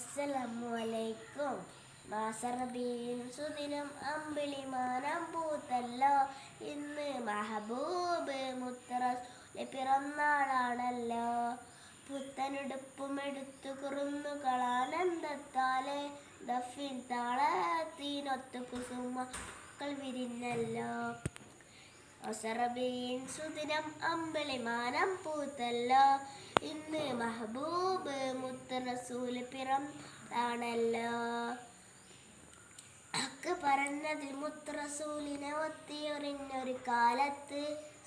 അസ്സലാമലൈക്കും മാസറബീൻ സുദിനം അമ്പിളിമാനം പൂത്തല്ലോ. ഇന്ന് മഹബൂബ് മുത്തറസ് പിറന്നാളാണല്ലോ. പുത്തനെടുപ്പും എടുത്തു കുറുന്നുകളാനന്ദത്താലെ ദഫിൻ താളത്തിനൊത്തു കുസുമക്കൾ വിരിഞ്ഞല്ലോ. ഒസറബീൻ സുദിനം അമ്പിളിമാനം പൂത്തല്ലോ. ഇന്ന് മഹബൂബ് മുത്തറസൂൽ പിറം പിറന്നാണല്ലോ. ഹക്ക് പറഞ്ഞതിൽ മുത്തറസൂലിനെ ഒത്തിയൊറിഞ്ഞൊരു കാലത്ത്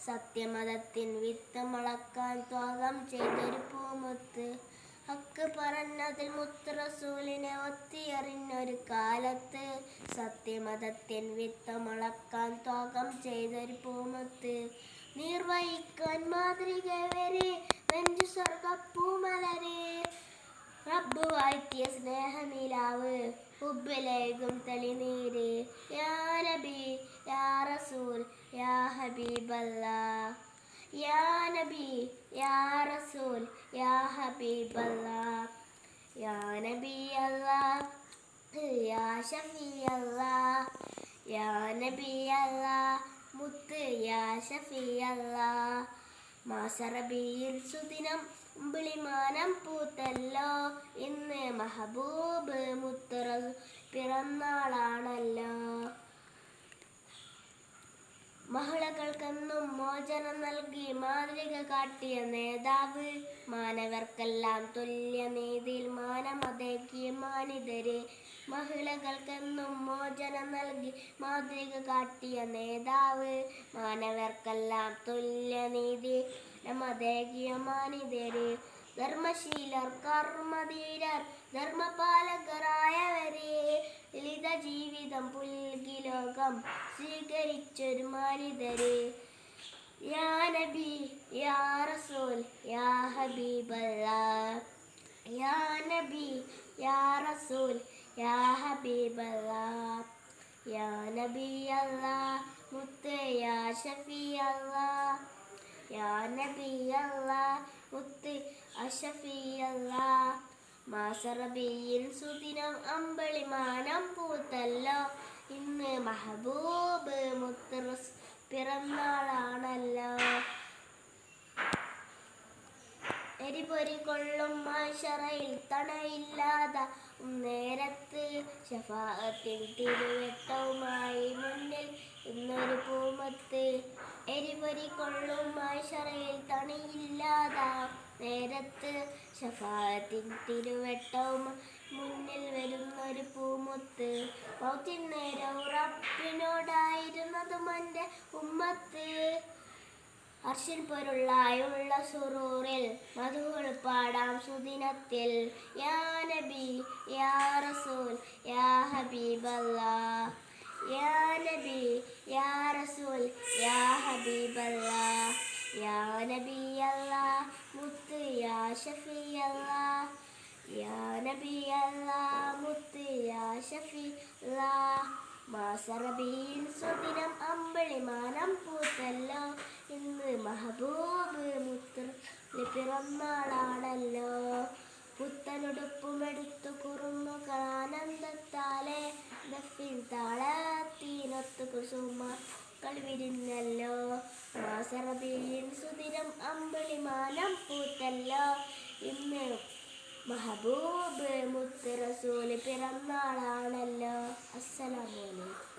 സത്യമതത്തിൻ വിത്ത് മുളക്കാൻ ത്വാഗം ചെയ്തൊരു പൂമുത്ത്. ഹക്ക് പറഞ്ഞതിൽ മുത്തറസൂലിനെ ഒത്തിയെറിഞ്ഞൊരു കാലത്ത് സത്യമതത്തിൻ വിത്ത് മുളക്കാൻ ത്വാഗം ചെയ്തൊരു പൂമുത്ത്. നിർവഹിക്കാൻ മാതൃക വരെ നെഞ്ചു സ്വർഗപ്പൂമലരെ റബ്ബ് വാഴ്ത്തിയ സ്നേഹനിലാവ് ഉബ്ബിലേകും തെളിനീര്. യാ നബി യാ റസൂൽ യാ ഹബീബല്ലാ യാ നബി യാ റസൂൽ യാ ഹബീബല്ലാ യാ നബി അല്ലാ യാ ഷഫി അല്ലാ യാ നബി അല്ലാ മുത്ത് യാ ഷഫി അല്ലാ മാസറബിയിൽ സുദിനം ഉമ്പിളിമാനം പൂത്തല്ലോ. ഇന്ന് മഹബൂബ് മുത്തറ പിറന്നാളാണല്ലോ. മഹിളകൾക്കെന്നും മോചനം നൽകി മാതൃക കാട്ടിയ നേതാവ്. മാനവർക്കെല്ലാം തുല്യ നീതിയിൽ മാനമതേക്കിയ മാനിതരെ മഹിളകൾക്കെന്നും മോചനം നൽകി മാതൃക കാട്ടിയ നേതാവ്. മാനവർക്കെല്ലാം തുല്യ നീതി മതേകിയ മാനിതരെ ധർമ്മശീലർ കർമ്മധീരർ ധർമ്മപാലകരായവരെ ലളിത ജീവിതം പുൽകി ലോകം സ്വീകരിച്ചൊരു മാനിതരെ. യാ നബി യാ റസൂൽ യാ ഹബീബല്ലാ. യാ നബി യാ റസൂൽ യാ ഹബീബല്ലാ. യാ നബി അല്ലാ മുത്ത് യാ ഷഫി അല്ലാ. യാ നബി അല്ലാ മാസറബിയിൽ സുദിനം അമ്പളിമാനം പൂത്തല്ലോ. ഇന്ന് മഹബൂബ് മുത്തറസ് പിറന്നാളാണല്ലോ. എരിപൊരി കൊള്ളും മാഷറയിൽ തണയില്ലാത നേരത്ത് ഷഫാത്തിൽ മുന്നിൽ ഇന്നൊരു പൂമത്ത്. എരിപൊരി കൊള്ളും മാഷറയിൽ തണയില്ലാത നേരത്ത് ഷഫാഅത്തിൻ തിരുവട്ടവും മുന്നിൽ വരുന്നൊരു പൂമുത്ത്. മൗത്തിൻ നേരം റബ്ബിനോടായിരുന്നതും എന്റെ ഉമ്മത്ത്. അർഷിൻ പൊരുള്ളായുള്ള സുറൂറിൽ മധുകൾ പാടാം സുദിനത്തിൽ. യാ നബി യാ റസൂൽ യാ ഹബീബല്ലാ. യാ നബി യാ റസൂൽ യാ ഹബീബല്ലാ. യാ നബി അല്ലാ മുത്ത് യാ ഷഫി അല്ലാ യാ നബി അല്ലാ മുത്ത് യാ ഷഫി അല്ലാ മാസറബിയിൽ സുദിനം അമ്പിളിമാനം പൂത്തല്ലോ ഇന്ന് മഹബൂബ് മുത്തർ പിറന്നാളാണല്ലോ പുത്തനുടുപ്പുമെടുത്തു കുറുന്നുകളാനന്ദത്താലെ ദഫിൻ താളത്തീനൊത്തു കുസുമക്കൾ വിരുന്നല്ലോ മാസറബിയിൽ സുദിനം അമ്പിളിമാനം പൂത്തല്ലോ. ഇന്ന് മഹബൂബ് മുത്ത് റസൂൽ പിറന്നാളാണല്ലോ. അസ്സലാമു അലൈക്കും.